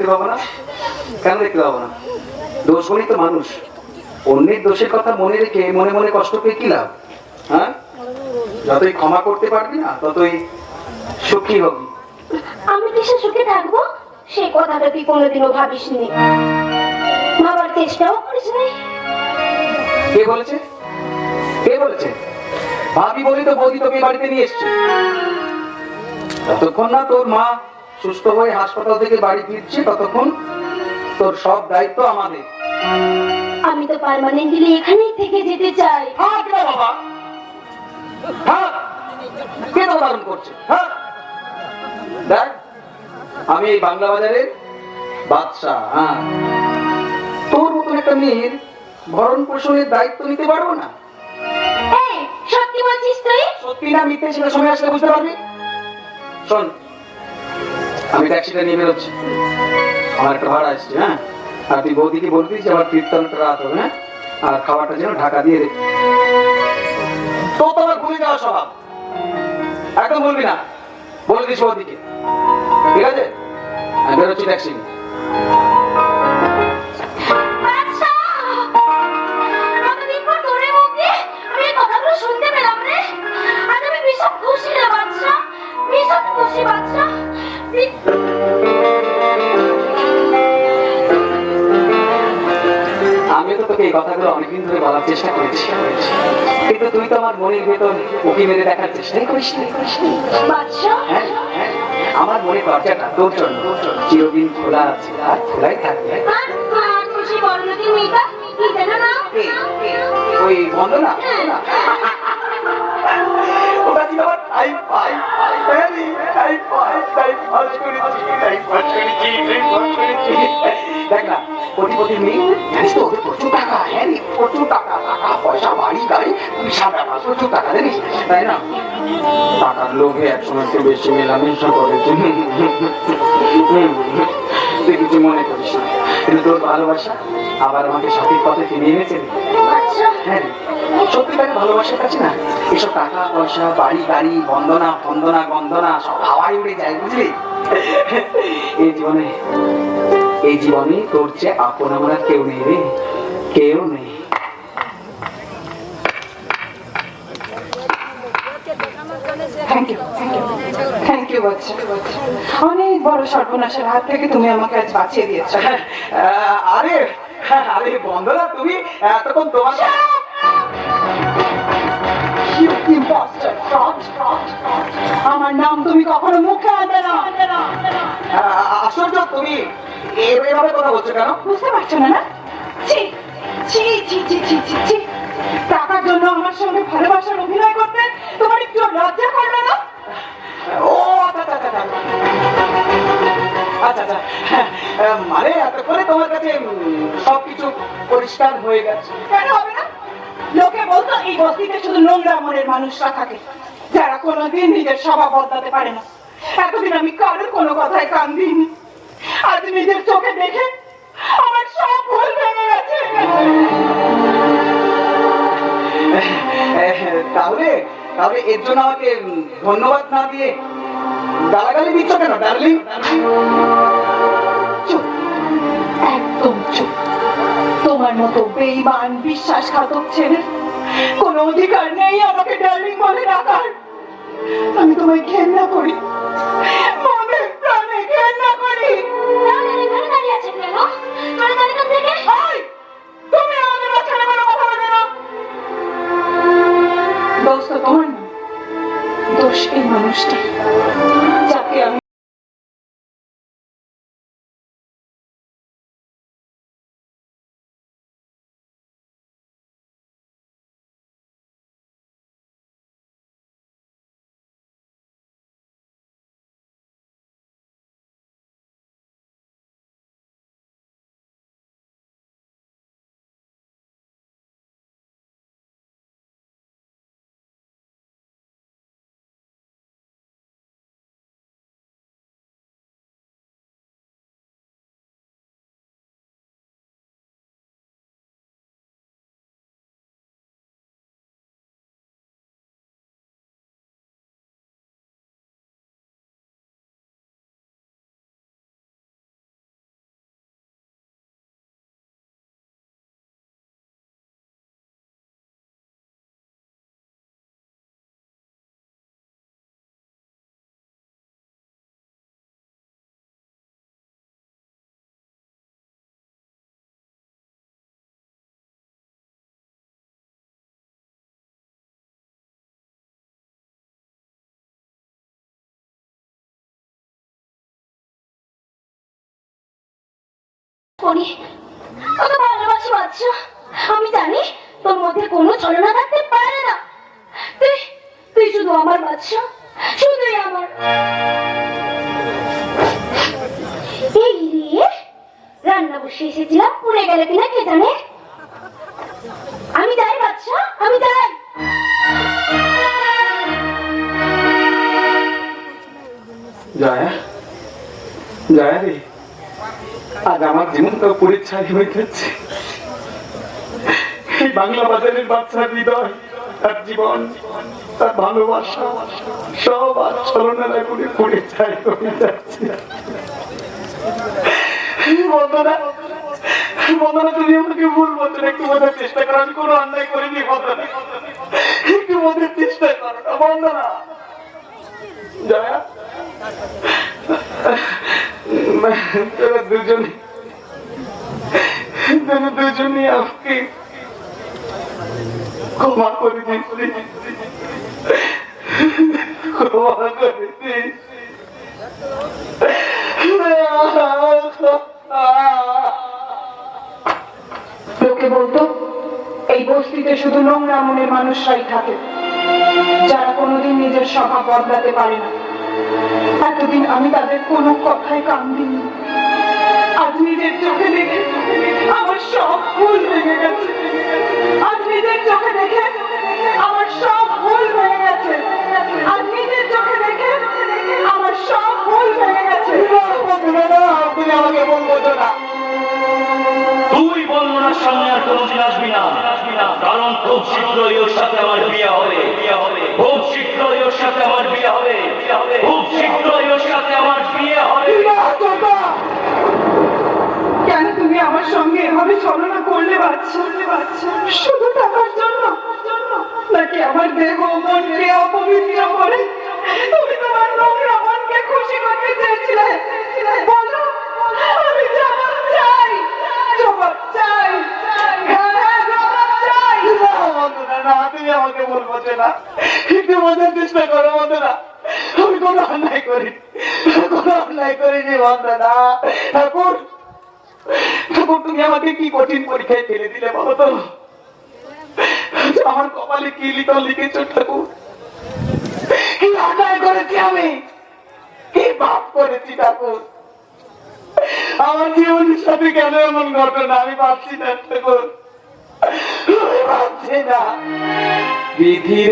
দেখতে পাবো না? কেন দেখতে পাবো না? দোষ বলেই তো মানুষ। অন্যের দোষের কথা মনে রেখে মনে মনে কষ্ট পেয়ে কি লাভ? হ্যাঁ? যতই ক্ষমা করতে পারবি না ততই সুখী হবি। আমি কিসে সুখে থাকব? সেই কথাটা তুই কোনোদিনও ভাবিসনি। ভাবার চেষ্টাও করিস নি কে বলেছে? কে বলেছে? ভাবি বলি তো বৌদি তোকে বাড়িতে নিয়ে এসছে। ততক্ষণ না তোর মা সুস্থ হয়ে হাসপাতাল থেকে বাড়ি ফিরছি ততক্ষণ তোর সব দায়িত্ব আমাদের। আমি তো পার্মানেন্টলি এখানেই থেকে যেতে চাই। রে বাবা। হাত কে তো বারণ করছে? হাত দেখ আমি এই বাংলা বাজারের বাদশা হ্যাঁ। তোর মতন একটা মেয়ের ভরণ পোষণের দায়িত্ব নিতে পারব না। সত্যি বলছিস তুই? সত্যি না মিথ্যে সেটা সময় আসলে বুঝতে পারবি? শোন আমি ট্যাক্সিটা নিয়ে বেরোচ্ছি আমার একটা ভাড়া আসছে হ্যাঁ? আর তুই বৌদিকে বলবি যে আমার কীর্তনটা রাত হবে হ্যাঁ? আর খাবারটা যেন ঢাকা দিয়ে রে তো তোমার ঘুরে যাওয়া স্বভাব। একদম বলবি না। বলে দিস বৌদিকে। ঠিক আছে? আমি বেরোচ্ছি ট্যাক্সি নিয়ে। মনের ভেতর উকি মেরে দেখার চেষ্টাই করিস হ্যাঁ, হ্যাঁ, আমার মনে দরজাটা তোর জন্য। চিরদিন খোলা আছে আর খোলাই থাকবে না? কে? ওই পাই পাই করেছি করেছি করেছি। দেখ না কোটিপতি মেয়ে জানিস তো ওদের প্রচুর টাকা হ্যাঁ প্রচুর টাকা টাকা তাই না টাকার লোভে একসময় একটু বেশি মেলামেশা হুম, তুই কিছু মনে করিস না কিন্তু তোর ভালোবাসা আবার আমাকে সঠিক পথে ফিরিয়ে এনেছে রে। হ্যাঁ। সত্যিকারের ভালোবাসার কাছে না এসব টাকা পয়সা বাড়ি গাড়ি বন্দনা বন্দনা গন্দনা সব হাওয়ায় উড়ে যায় বুঝলি এই জীবনে এই জীবনে তোর চেয়ে আপন আমার কেউ নেই রে কেউ নেই থ্যাংক ইউ থ্যাংক ইউ বাচ্চা অনেক বড় সর্বনাশের হাত থেকে তুমি আমাকে আজ বাঁচিয়ে দিয়েছ। আরে আরে বন্দনা তুমি এতক্ষণ তোমার. আমার নাম তুমি কখনো মুখে আনবে না। আশ্চর্য তুমি এ- এভাবে কথা বলছো কেন? বুঝতে পারছ না? হয়ে গেছে। কেন হবে না? লোকে বলতো এই বস্তিতে শুধু নোংরা মনের মানুষরা থাকে। যারা কোনোদিন নিজের স্বভাব বদলাতে পারে না। এতদিন আমি কারোর কোনো কথায় কান দিইনি। আজ নিজের চোখে দেখে আমার সব ভুল ভেঙে গেছে। তাহলে তাহলে এর জন্য আমাকে ধন্যবাদ না দিয়ে গালাগালি দিচ্ছ কেন? ডার্লিং তোমার মতো বেইমান বিশ্বাসঘাতক ছেলে। কোনো অধিকার নেই আমাকে ডার্লিং বলে ডাকার আমি তোমায় ঘেন্না করি। মনে প্রাণে ঘেন্না করি। তো তোমার না দোষ এই মানুষটা ভালোবাসি বাচ্চা আমি জানি তোর মধ্যে কোনো ছলনা থাকতে পারে না। তুই শুধু আমার বাচ্চা, শুধুই আমার। এই রে, রান্না বসে এসেছিলাম, পুড়ে গেলে কিনা কে জানে? আমি যাই বাচ্চা, আমি যাই জয়া রে আজ আমার জীবনটা পরিচ্ছাই হইতেছে এই বাংলা বাজারের বাচ্চার হৃদয়, তার জীবন, তার ভালোবাসা, সব আর করে হয়ে যাচ্ছে। তুমি করো অন্যায় করিনি চেষ্টা না দুজনে ক্ষমা করে ক্ষমা করে লোকে বলতো, এই বস্তিতে শুধু নোংরা মনের মানুষরাই থাকে, যারা কোনোদিন নিজের স্বভাব বদলাতে পারে না। এতদিন আমি তাদের কোনো কথায় কান দিইনি। নিজের চোখে দেখে আমার সব ভুল ভেঙে গেছে। আজ নিজের চোখে দেখে আমার সব ভুল ভেঙে গেছে। আজ নিজের চোখে দেখে আমার সব ভুল ভেঙে গেছে। তুমি আমাকে মন বোঝো না। তুই বর্ণনার সামনে আর কোনোদিন আসবি না। কারণ খুব শীঘ্রই ওর সাথে আমার বিয়ে হবে। খুব শীঘ্রই ওর সাথে আমার বিয়ে হবে। খুব শীঘ্রই ওর সাথে আমার বিয়ে হবে। আমার সঙ্গে এভাবে ছলনা করলে বাচ্চা শুধু টাকার জন্য নাকি আমার দেহ মনকে অপবিত্র করে? তুমি তোমার নোংরা মনকে খুশি করতে চেয়েছিলে। আমি চাই জবাব না, না, তুমি আমাকে ভুল বোঝো না বোঝার চেষ্টা করো বন্ধুরা আমি কোনো অন্যায় করি কোনো অন্যায় করিনি বন্ধুরা ঠাকুর ঠাকুর তুমি আমাকে কি কঠিন পরীক্ষায় ফেলে দিলে বলো তো? আমার কপালে কি লিখন লিখেছো ঠাকুর? কি অন্যায় করেছি আমি? কি পাপ করেছি ঠাকুর? আমার জীবনের সাথে কেন এমন ঘটনা? আমি ভাবছি না ঠাকুর। ভাবছি না। বিধি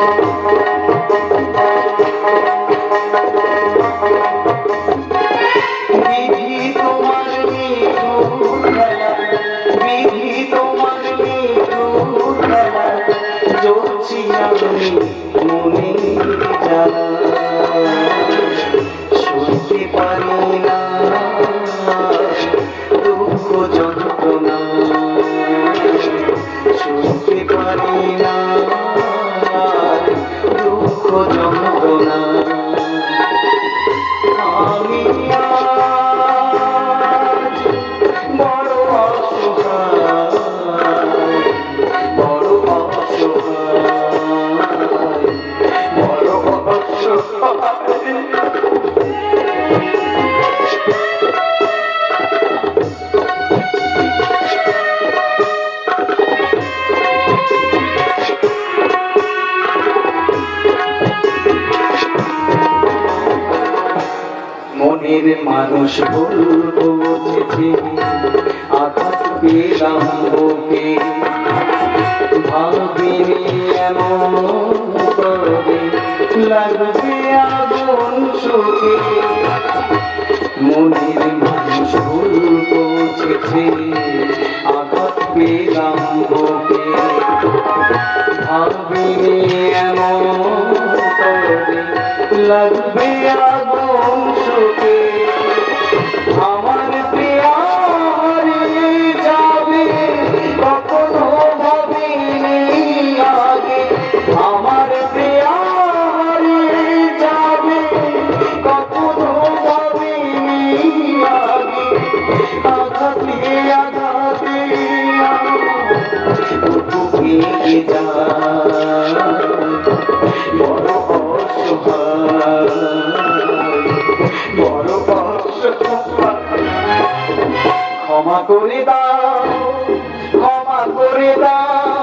Música মনের মানুষ ভুল বুঝেছে আঘাত পেলাম বুকে। এমন করবে, লাগবে আগুন সুখে মনের মানুষ ভুল আঘাত পেলাম বুকে। ভাবিনি এমন করবে ক্ষমা করে দাও ক্ষমা করে দাও।